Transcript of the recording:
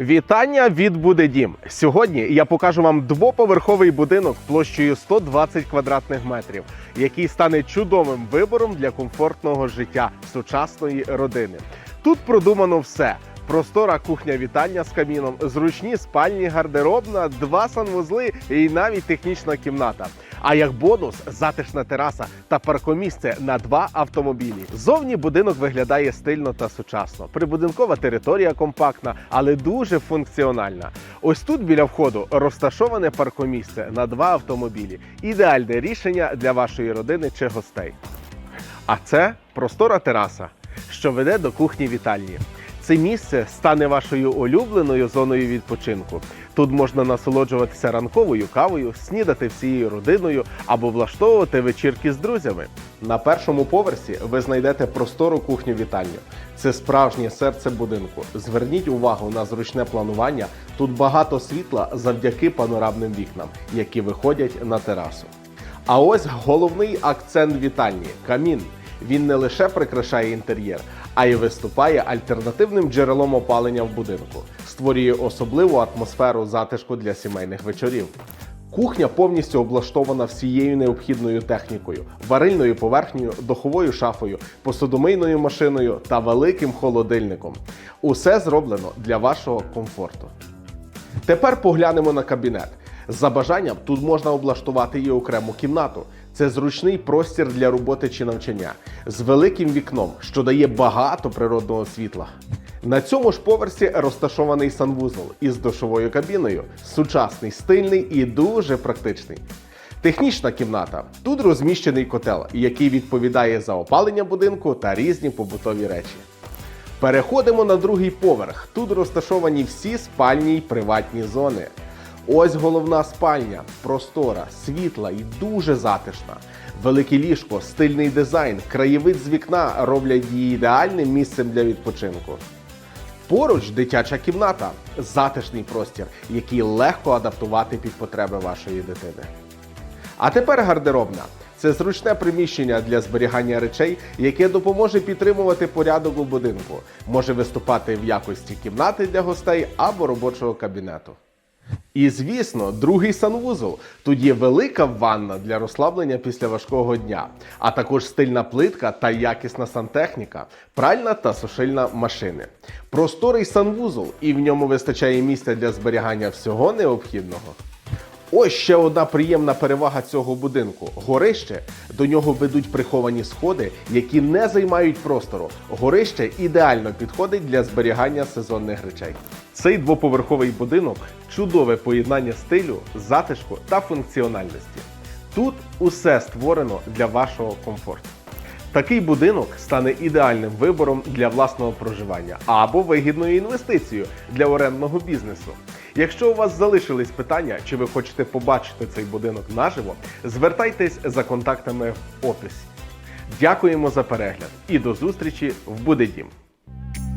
Вітання від Будедім. Сьогодні я покажу вам двоповерховий будинок площею 120 квадратних метрів, який стане чудовим вибором для комфортного життя сучасної родини. Тут продумано все. Простора кухня вітальня з каміном, зручні спальні, гардеробна, два санвузли і навіть технічна кімната. А як бонус, затишна тераса та паркомісце на два автомобілі. Зовні будинок виглядає стильно та сучасно. Прибудинкова територія компактна, але дуже функціональна. Ось тут біля входу розташоване паркомісце на два автомобілі. Ідеальне рішення для вашої родини чи гостей. А це простора тераса, що веде до кухні вітальні. Це місце стане вашою улюбленою зоною відпочинку. Тут можна насолоджуватися ранковою кавою, снідати всією родиною або влаштовувати вечірки з друзями. На першому поверсі ви знайдете простору кухню вітальню. Це справжнє серце будинку. Зверніть увагу на зручне планування. Тут багато світла завдяки панорамним вікнам, які виходять на терасу. А ось головний акцент вітальні камін. Він не лише прикрашає інтер'єр, а й виступає альтернативним джерелом опалення в будинку, створює особливу атмосферу затишку для сімейних вечорів. Кухня повністю облаштована всією необхідною технікою: варильною поверхнею, духовою шафою, посудомийною машиною та великим холодильником. Усе зроблено для вашого комфорту. Тепер поглянемо на кабінет. За бажанням тут можна облаштувати і окрему кімнату. Це зручний простір для роботи чи навчання з великим вікном, що дає багато природного світла. На цьому ж поверсі розташований санвузол із душовою кабіною, сучасний, стильний і дуже практичний. Технічна кімната. Тут розміщений котел, який відповідає за опалення будинку та різні побутові речі. Переходимо на другий поверх. Тут розташовані всі спальні й приватні зони. Ось головна спальня, простора, світла і дуже затишна. Велике ліжко, стильний дизайн, краєвид з вікна роблять її ідеальним місцем для відпочинку. Поруч дитяча кімната, затишний простір, який легко адаптувати під потреби вашої дитини. А тепер гардеробна. Це зручне приміщення для зберігання речей, яке допоможе підтримувати порядок у будинку. Може виступати в якості кімнати для гостей або робочого кабінету. І звісно, другий санвузол. Тут є велика ванна для розслаблення після важкого дня, а також стильна плитка та якісна сантехніка, пральна та сушильна машини. Просторий санвузол, і в ньому вистачає місця для зберігання всього необхідного. Ось ще одна приємна перевага цього будинку. Горище до нього ведуть приховані сходи, які не займають простору. Горище ідеально підходить для зберігання сезонних речей. Цей двоповерховий будинок чудове поєднання стилю, затишку та функціональності. Тут усе створено для вашого комфорту. Такий будинок стане ідеальним вибором для власного проживання або вигідною інвестицією для орендного бізнесу. Якщо у вас залишились питання, чи ви хочете побачити цей будинок наживо, звертайтесь за контактами в описі. Дякуємо за перегляд і до зустрічі в Будедім.